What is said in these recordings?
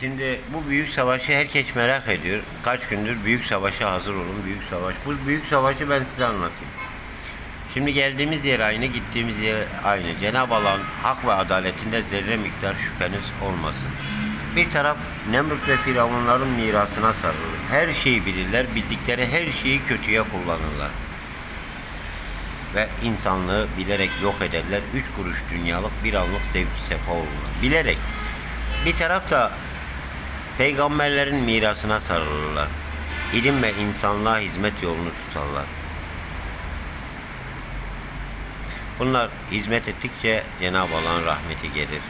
Şimdi bu büyük savaşı herkes merak ediyor. Kaç gündür büyük savaşa hazır olun, büyük savaş. Bu büyük savaşı ben size anlatayım. Şimdi geldiğimiz yer aynı, gittiğimiz yer aynı. Cenab-ı Allah'ın hak ve adaletinde zerre miktar şüpheniz olmasın. Bir taraf Nemrut ve Firavunların mirasına sarılır. Her şeyi bilirler, bildikleri her şeyi kötüye kullanırlar. Ve insanlığı bilerek yok ederler. Üç kuruş dünyalık bir anlık zevki sefa olurlar. Bilerek. Bir taraf da peygamberlerin mirasına sarılırlar. İlim ve insanlığa hizmet yolunu tutarlar. Bunlar hizmet ettikçe Cenab-ı Allah'ın rahmeti gelir.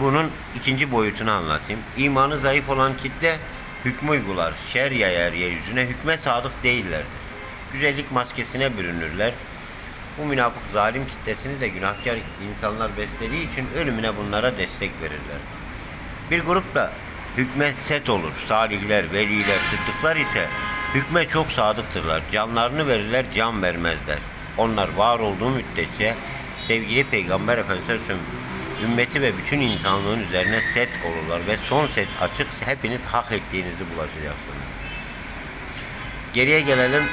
Bunun ikinci boyutunu anlatayım. İmanı zayıf olan kitle hükmü uygular, şer yayar yeryüzüne, hükme sadık değillerdir. Güzellik maskesine bürünürler. Bu münafık zalim kitlesini de günahkar insanlar beslediği için ölümüne bunlara destek verirler. Bir grup da hükme set olur. Salihler, veliler, sıddıklar ise hükme çok sadıktırlar. Canlarını verirler, can vermezler. Onlar var olduğu müddetçe sevgili Peygamber Efendimiz ümmeti ve bütün insanlığın üzerine set olurlar ve son set açık hepiniz hak ettiğinizi bulacaksınız. Geriye gelelim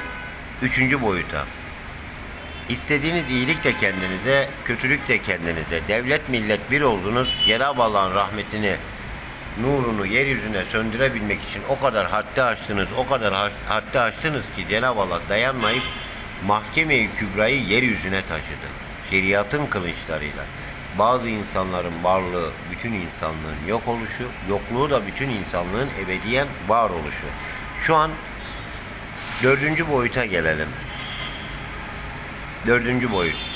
üçüncü boyuta. İstediğiniz iyilik de kendinize, kötülük de kendinize. Devlet millet bir oldunuz. Cenab-ı Allah'ın rahmetini, nurunu yeryüzüne söndürebilmek için o kadar haddi aştınız, o kadar ha- haddi aştınız ki Cenab-ı Allah dayanmayıp mahkeme-i kübrayı yeryüzüne taşıdı. Şeriatın kılıçlarıyla. Bazı insanların varlığı bütün insanlığın yok oluşu, yokluğu da bütün insanlığın ebediyen var oluşu. Şu an dördüncü boyuta gelelim. Dördüncü boyut.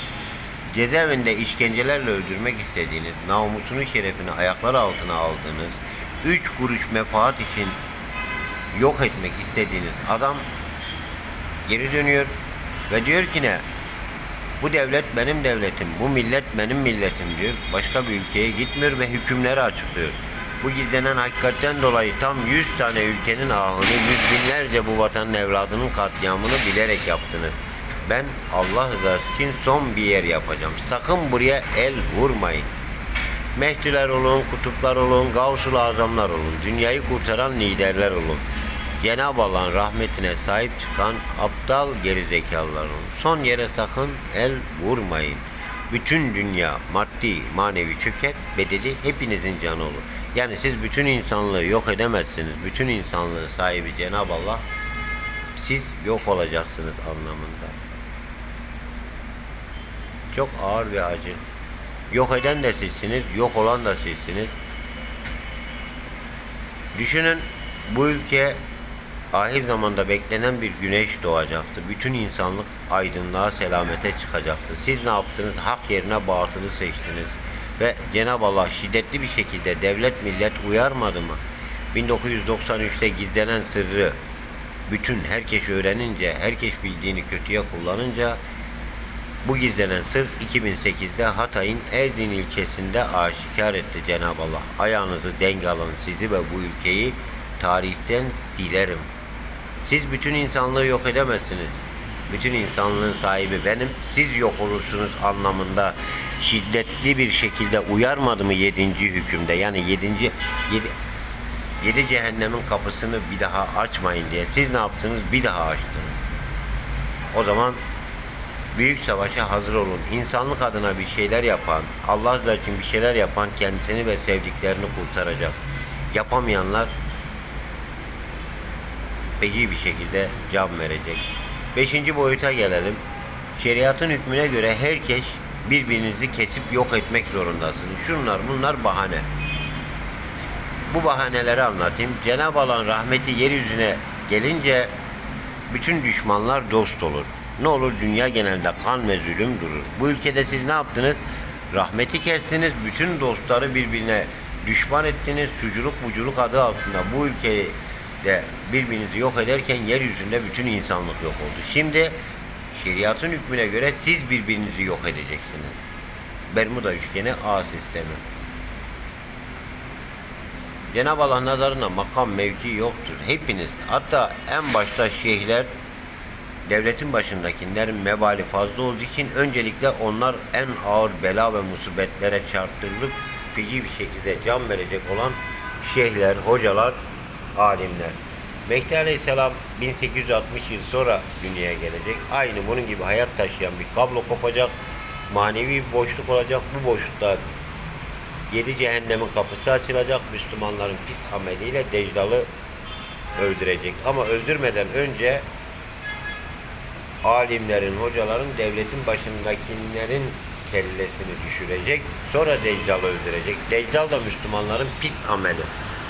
Cezaevinde işkencelerle öldürmek istediğiniz, namusunu şerefini ayaklar altına aldığınız, üç kuruş menfaat için yok etmek istediğiniz adam geri dönüyor ve diyor ki ne? Bu devlet benim devletim, bu millet benim milletim diyor. Başka bir ülkeye gitmiyor ve hükümleri açıklıyor. Bu gizlenen hakikatten dolayı tam 100 tane ülkenin ahını, yüz binlerce bu vatanın evladının katliamını bilerek yaptınız. Ben Allah rızası için son bir yer yapacağım. Sakın buraya el vurmayın. Mehdiler olun, kutuplar olun, gavsul azamlar olun, dünyayı kurtaran liderler olun. Cenab-ı Allah'ın rahmetine sahip çıkan aptal gerizekalılar olun. Son yere sakın el vurmayın. Bütün dünya maddi, manevi çöker, bedeli hepinizin canı olur. Yani siz bütün insanlığı yok edemezsiniz. Bütün insanlığın sahibi Cenab-ı Allah siz yok olacaksınız anlamında. Çok ağır bir acı. Yok eden de sizsiniz, yok olan da sizsiniz. Düşünün bu ülke ahir zamanda beklenen bir güneş doğacaktı. Bütün insanlık aydınlığa, selamete çıkacaktı. Siz ne yaptınız? Hak yerine batılı seçtiniz. Ve Cenab-ı Allah şiddetli bir şekilde devlet millet uyarmadı mı? 1993'te gizlenen sırrı bütün herkes öğrenince, herkes bildiğini kötüye kullanınca bu gizlenen sır 2008'de Hatay'ın Erdin ilçesinde aşikar etti Cenab-ı Allah. Ayağınızı denk alın sizi ve bu ülkeyi tarihten silerim. Siz bütün insanlığı yok edemezsiniz. Bütün insanlığın sahibi benim. Siz yok olursunuz anlamında şiddetli bir şekilde uyarmadı mı 7. hükümde? Yani 7. 7 Yedi cehennemin kapısını bir daha açmayın diye. Siz ne yaptınız? Bir daha açtınız. O zaman büyük savaşa hazır olun. İnsanlık adına bir şeyler yapan, Allah rızası için bir şeyler yapan kendisini ve sevdiklerini kurtaracak. Yapamayanlar feci bir şekilde can verecek. Beşinci boyuta gelelim. Şeriatın hükmüne göre herkes birbirinizi kesip yok etmek zorundasınız. Şunlar bunlar bahane. Bu bahaneleri anlatayım. Cenab-ı Allah'ın rahmeti yeryüzüne gelince bütün düşmanlar dost olur. Ne olur dünya genelinde kan ve zulüm durur. Bu ülkede siz ne yaptınız? Rahmeti kestiniz, bütün dostları birbirine düşman ettiniz. Suculuk buculuk adı altında bu ülkeyi de birbirinizi yok ederken yeryüzünde bütün insanlık yok oldu. Şimdi şeriatın hükmüne göre siz birbirinizi yok edeceksiniz. Bermuda üçgeni A sistemi. Cenab-ı Allah nazarında makam mevki yoktur. Hepiniz hatta en başta şeyhler devletin başındakilerin mebali fazla olduğu için öncelikle onlar en ağır bela ve musibetlere çarptırılıp feci bir şekilde can verecek olan şeyhler, hocalar, alimler. Mehdi Aleyhisselam 1860 yıl sonra dünyaya gelecek. Aynı bunun gibi hayat taşıyan bir kablo kopacak. Manevi bir boşluk olacak. Bu boşlukta yedi cehennemin kapısı açılacak. Müslümanların pis ameliyle Decdal'ı öldürecek. Ama öldürmeden önce alimlerin, hocaların, devletin başındakilerin kellesini düşürecek. Sonra Deccal'ı öldürecek. Deccal da Müslümanların pis ameli.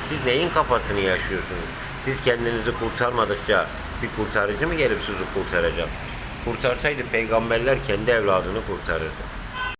Siz neyin kafasını yaşıyorsunuz? Siz kendinizi kurtarmadıkça bir kurtarıcı mı gelip sizi kurtaracak? Kurtarsaydı peygamberler kendi evladını kurtarırdı.